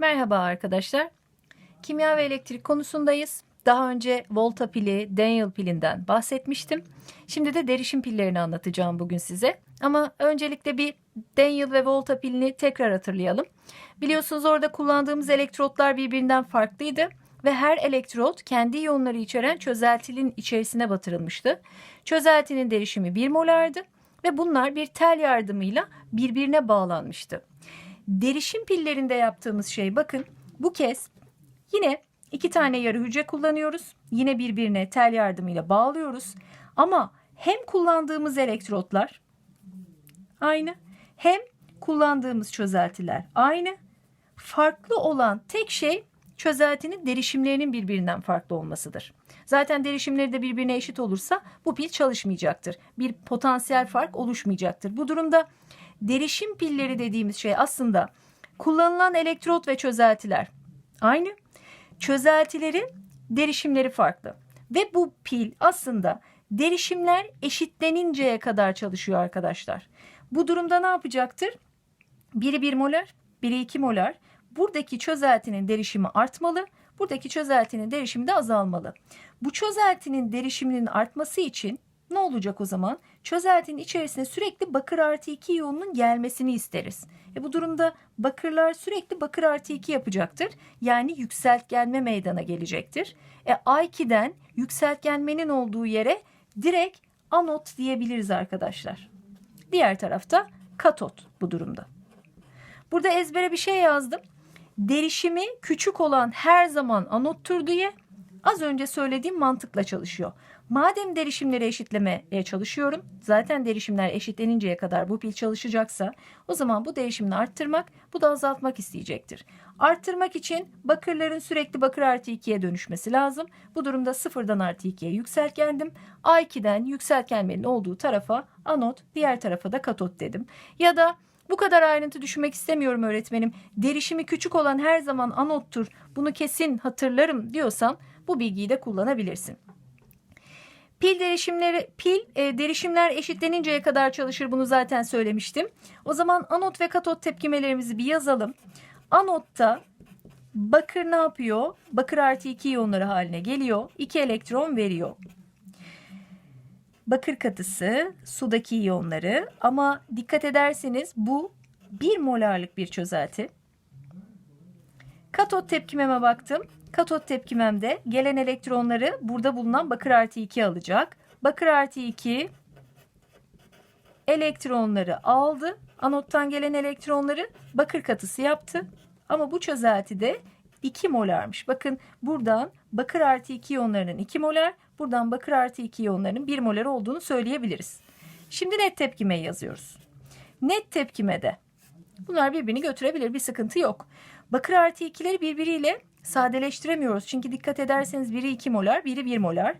Merhaba arkadaşlar. Kimya ve elektrik konusundayız. Daha önce volta pili, Daniel pilinden bahsetmiştim. Şimdi de derişim pillerini anlatacağım bugün size. Ama öncelikle bir Daniel ve volta pilini tekrar hatırlayalım. Biliyorsunuz orada kullandığımız elektrotlar birbirinden farklıydı ve her elektrot kendi iyonları içeren çözeltinin içerisine batırılmıştı. Çözeltinin derişimi 1 molardı ve bunlar bir tel yardımıyla birbirine bağlanmıştı. Derişim pillerinde yaptığımız şey bakın bu kez yine iki tane yarı hücre kullanıyoruz. Yine birbirine tel yardımıyla bağlıyoruz. Ama hem kullandığımız elektrotlar aynı hem kullandığımız çözeltiler aynı. Farklı olan tek şey çözeltinin derişimlerinin birbirinden farklı olmasıdır. Zaten derişimleri de birbirine eşit olursa bu pil çalışmayacaktır. Bir potansiyel fark oluşmayacaktır. Bu durumda derişim pilleri dediğimiz şey aslında kullanılan elektrot ve çözeltiler aynı. Çözeltilerin derişimleri farklı. Ve bu pil aslında derişimler eşitleninceye kadar çalışıyor arkadaşlar. Bu durumda ne yapacaktır? Biri 1 molar, biri 2 molar. Buradaki çözeltinin derişimi artmalı. Buradaki çözeltinin derişimi de azalmalı. Bu çözeltinin derişiminin artması için ne olacak o zaman? Çözeltinin içerisine sürekli bakır artı 2 iyonunun gelmesini isteriz. E bu durumda bakırlar sürekli bakır artı 2 yapacaktır. Yani yükseltgenme meydana gelecektir. E A2'den yükseltgenmenin olduğu yere direkt anot diyebiliriz arkadaşlar. Diğer tarafta katot bu durumda. Burada ezbere bir şey yazdım. Derişimi küçük olan her zaman anottur diye az önce söylediğim mantıkla çalışıyor. Madem derişimleri eşitlemeye çalışıyorum, zaten derişimler eşitleninceye kadar bu pil çalışacaksa o zaman bu derişimini arttırmak, bu da azaltmak isteyecektir. Arttırmak için bakırların sürekli bakır artı 2'ye dönüşmesi lazım. Bu durumda sıfırdan artı 2'ye yükseltgendim. A2'den yükseltgenmenin olduğu tarafa anot, diğer tarafa da katot dedim. Ya da bu kadar ayrıntı düşünmek istemiyorum öğretmenim. Derişimi küçük olan her zaman anottur. Bunu kesin hatırlarım diyorsan bu bilgiyi de kullanabilirsin. Pil derişimleri pil e, derişimler eşitleninceye kadar çalışır bunu zaten söylemiştim. O zaman anot ve katot tepkimelerimizi bir yazalım. Anotta bakır ne yapıyor? Bakır artı 2 iyonları haline geliyor. 2 elektron veriyor. Bakır katısı sudaki iyonları ama dikkat ederseniz bu 1 molarlık bir çözelti. Katot tepkimeme baktım. Katot tepkimemde gelen elektronları burada bulunan bakır artı 2 alacak. Bakır artı 2 elektronları aldı. Anottan gelen elektronları bakır katısı yaptı. Ama bu çözelti de 2 molarmış. Bakın buradan bakır artı 2 iyonlarının 2 molar, buradan bakır artı 2 iyonlarının 1 molar olduğunu söyleyebiliriz. Şimdi net tepkimeyi yazıyoruz. Net tepkimede bunlar birbirini götürebilir bir sıkıntı yok. Bakır artı 2'leri birbiriyle sadeleştiremiyoruz. Çünkü dikkat ederseniz biri 2 molar, biri 1 molar.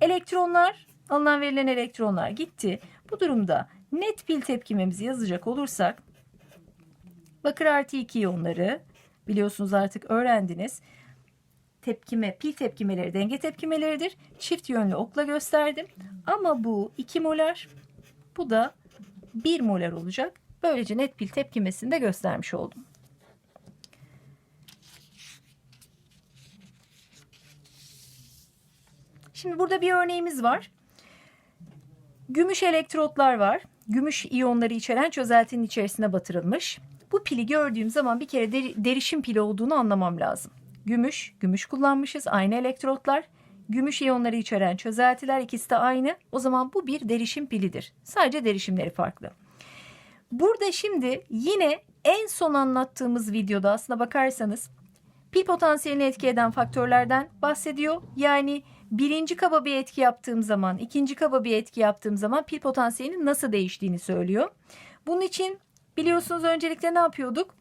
Elektronlar, alınan verilen elektronlar gitti. Bu durumda net pil tepkimemizi yazacak olursak bakır artı 2 iyonları biliyorsunuz artık öğrendiniz. Tepkime, pil tepkimeleri denge tepkimeleridir. Çift yönlü okla gösterdim. Ama bu 2 molar, bu da 1 molar olacak. Böylece net pil tepkimesini de göstermiş oldum. Şimdi burada bir örneğimiz var. Gümüş elektrotlar var. Gümüş iyonları içeren çözeltinin içerisine batırılmış. Bu pili gördüğüm zaman bir kere deri- derişim pili olduğunu anlamam lazım. Gümüş, gümüş kullanmışız. Aynı elektrotlar. Gümüş iyonları içeren çözeltiler ikisi de aynı. O zaman bu bir derişim pilidir. Sadece derişimleri farklı. Burada şimdi yine en son anlattığımız videoda aslına bakarsanız pil potansiyelini etki eden faktörlerden bahsediyor. Yani birinci kaba bir etki yaptığım zaman, ikinci kaba bir etki yaptığım zaman pil potansiyelinin nasıl değiştiğini söylüyor. Bunun için biliyorsunuz öncelikle ne yapıyorduk?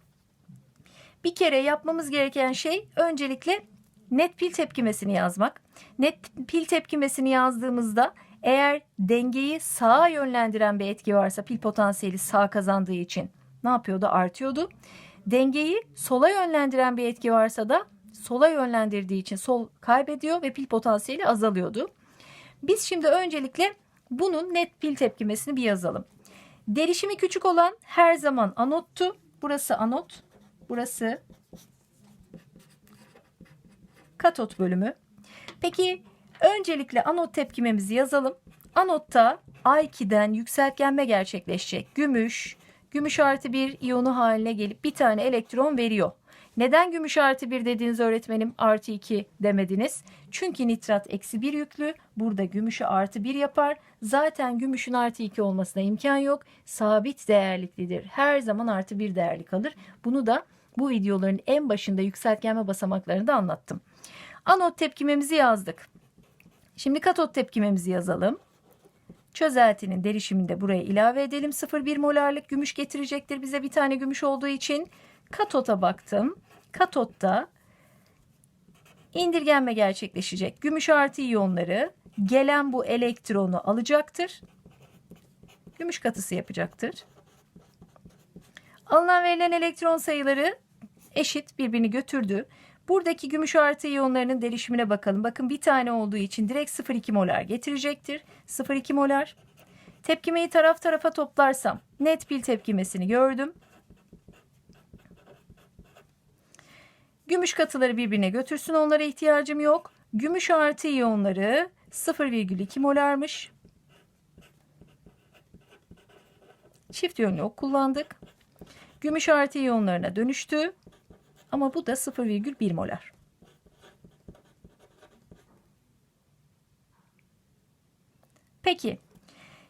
Bir kere yapmamız gereken şey öncelikle net pil tepkimesini yazmak. Net pil tepkimesini yazdığımızda eğer dengeyi sağa yönlendiren bir etki varsa pil potansiyeli sağ kazandığı için ne yapıyordu? Artıyordu. Dengeyi sola yönlendiren bir etki varsa da sola yönlendirdiği için sol kaybediyor ve pil potansiyeli azalıyordu. Biz şimdi öncelikle bunun net pil tepkimesini bir yazalım. Derişimi küçük olan her zaman anottu. Burası anot, burası katot bölümü. Peki öncelikle anot tepkimemizi yazalım. Anotta A2'den yükseltgenme gerçekleşecek. Gümüş, gümüş artı bir iyonu haline gelip bir tane elektron veriyor. Neden gümüş artı bir dediğiniz öğretmenim artı iki demediniz? Çünkü nitrat eksi bir yüklü. Burada gümüşü artı bir yapar. Zaten gümüşün artı iki olmasına imkan yok. Sabit değerliklidir. Her zaman artı bir değerli kalır. Bunu da bu videoların en başında yükseltgenme basamaklarında anlattım. Anot tepkimemizi yazdık. Şimdi katot tepkimemizi yazalım. Çözeltinin derişimini de buraya ilave edelim. 0,1 molarlık gümüş getirecektir bize bir tane gümüş olduğu için. Katota baktım. Katotta indirgenme gerçekleşecek. Gümüş artı iyonları gelen bu elektronu alacaktır. Gümüş katısı yapacaktır. Alınan verilen elektron sayıları eşit birbirini götürdü. Buradaki gümüş artı iyonlarının derişimine bakalım. Bakın bir tane olduğu için direkt 0,2 molar getirecektir. 0,2 molar. Tepkimeyi taraf tarafa toplarsam net pil tepkimesini gördüm. Gümüş katıları birbirine götürsün onlara ihtiyacım yok. Gümüş artı iyonları 0,2 molarmış. Çift yönlü ok kullandık. Gümüş artı iyonlarına dönüştü. Ama bu da 0,1 molar. Peki.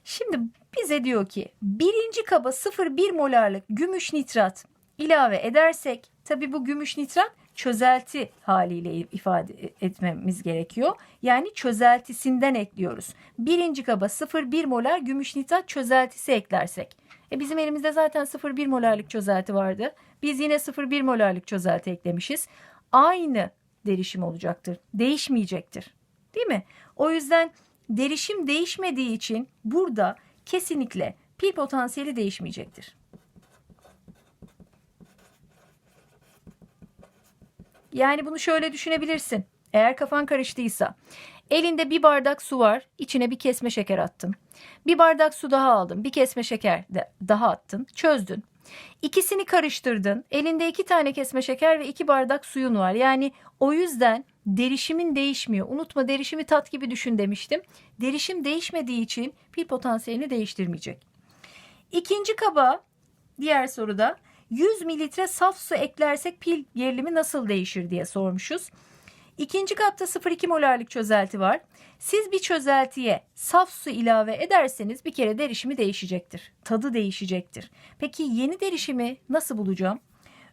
Şimdi bize diyor ki birinci kaba 0,1 molarlık gümüş nitrat ilave edersek tabi bu gümüş nitrat çözelti haliyle ifade etmemiz gerekiyor. Yani çözeltisinden ekliyoruz. Birinci kaba 0,1 molar gümüş nitrat çözeltisi eklersek. E bizim elimizde zaten 0,1 molarlık çözelti vardı. Biz yine 0,1 molarlık çözelti eklemişiz. Aynı derişim olacaktır. Değişmeyecektir. Değil mi? O yüzden derişim değişmediği için burada kesinlikle pil potansiyeli değişmeyecektir. Yani bunu şöyle düşünebilirsin. Eğer kafan karıştıysa. Elinde bir bardak su var. içine bir kesme şeker attın. Bir bardak su daha aldın. Bir kesme şeker de daha attın. Çözdün. İkisini karıştırdın. Elinde iki tane kesme şeker ve iki bardak suyun var. Yani o yüzden derişimin değişmiyor. Unutma derişimi tat gibi düşün demiştim. Derişim değişmediği için pil potansiyelini değiştirmeyecek. İkinci kaba diğer soruda 100 mililitre saf su eklersek pil gerilimi nasıl değişir diye sormuşuz. İkinci kapta 0,2 molarlık çözelti var. Siz bir çözeltiye saf su ilave ederseniz bir kere derişimi değişecektir. Tadı değişecektir. Peki yeni derişimi nasıl bulacağım?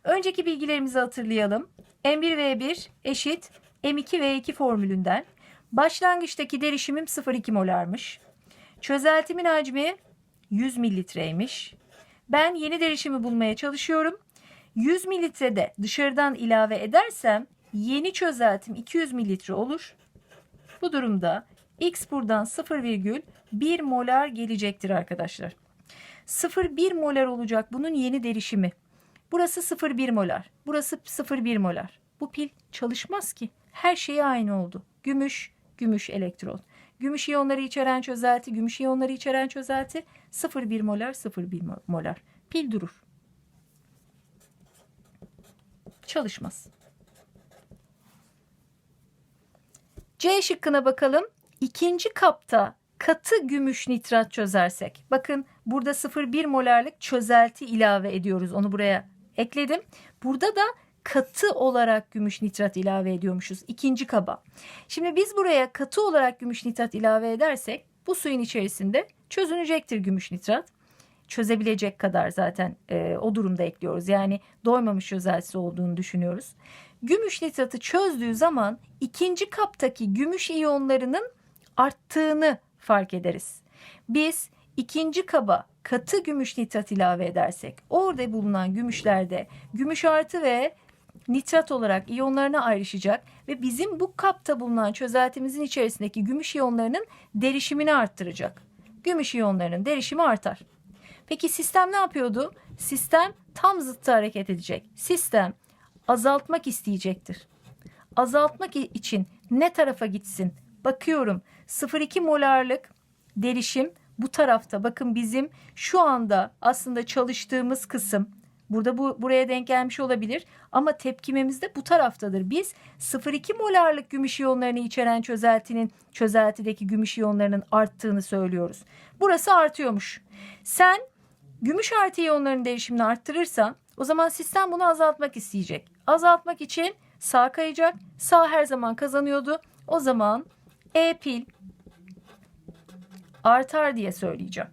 Önceki bilgilerimizi hatırlayalım. M1V1 eşit M2V2 formülünden. Başlangıçtaki derişimim 0,2 molarmış. Çözeltimin hacmi 100 mililitreymiş. Ben yeni derişimi bulmaya çalışıyorum. 100 mililitrede dışarıdan ilave edersem yeni çözeltim 200 mililitre olur. Bu durumda X buradan 0,1 molar gelecektir arkadaşlar. 0,1 molar olacak bunun yeni derişimi. Burası 0,1 molar. Burası 0,1 molar. Bu pil çalışmaz ki. Her şey aynı oldu. Gümüş, gümüş elektron. Gümüş iyonları içeren çözelti, gümüş iyonları içeren çözelti 0,1 molar, 0,1 molar. Pil durur. Çalışmaz. C şıkkına bakalım. İkinci kapta katı gümüş nitrat çözersek. Bakın burada 0,1 molarlık çözelti ilave ediyoruz. Onu buraya ekledim. Burada da katı olarak gümüş nitrat ilave ediyormuşuz ikinci kaba. Şimdi biz buraya katı olarak gümüş nitrat ilave edersek bu suyun içerisinde çözünecektir gümüş nitrat. Çözebilecek kadar zaten e, o durumda ekliyoruz. Yani doymamış çözeltisi olduğunu düşünüyoruz. Gümüş nitratı çözdüğü zaman ikinci kaptaki gümüş iyonlarının arttığını fark ederiz. Biz ikinci kaba katı gümüş nitrat ilave edersek orada bulunan gümüşlerde gümüş artı ve nitrat olarak iyonlarına ayrışacak ve bizim bu kapta bulunan çözeltimizin içerisindeki gümüş iyonlarının derişimini arttıracak. Gümüş iyonlarının derişimi artar. Peki sistem ne yapıyordu? Sistem tam zıttı hareket edecek. Sistem azaltmak isteyecektir. Azaltmak için ne tarafa gitsin? Bakıyorum 0,2 molarlık derişim bu tarafta. Bakın bizim şu anda aslında çalıştığımız kısım Burada bu buraya denk gelmiş olabilir ama tepkimemiz de bu taraftadır. Biz 0,2 molarlık gümüş iyonlarını içeren çözeltinin çözeltideki gümüş iyonlarının arttığını söylüyoruz. Burası artıyormuş. Sen gümüş artı iyonların değişimini arttırırsan o zaman sistem bunu azaltmak isteyecek. Azaltmak için sağ kayacak. Sağ her zaman kazanıyordu. O zaman E pil artar diye söyleyeceğim.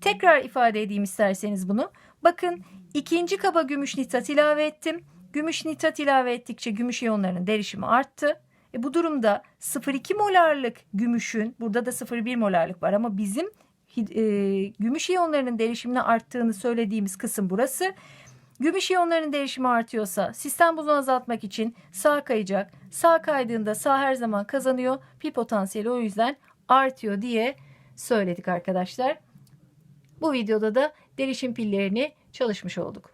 Tekrar ifade edeyim isterseniz bunu. Bakın ikinci kaba gümüş nitrat ilave ettim. Gümüş nitrat ilave ettikçe gümüş iyonlarının derişimi arttı. E bu durumda 0,2 molarlık gümüşün burada da 0,1 molarlık var ama bizim e, gümüş iyonlarının derişimini arttığını söylediğimiz kısım burası. Gümüş iyonlarının derişimi artıyorsa sistem buzunu azaltmak için sağ kayacak. Sağ kaydığında sağ her zaman kazanıyor. Pi potansiyeli o yüzden artıyor diye söyledik arkadaşlar. Bu videoda da derişim pillerini çalışmış olduk.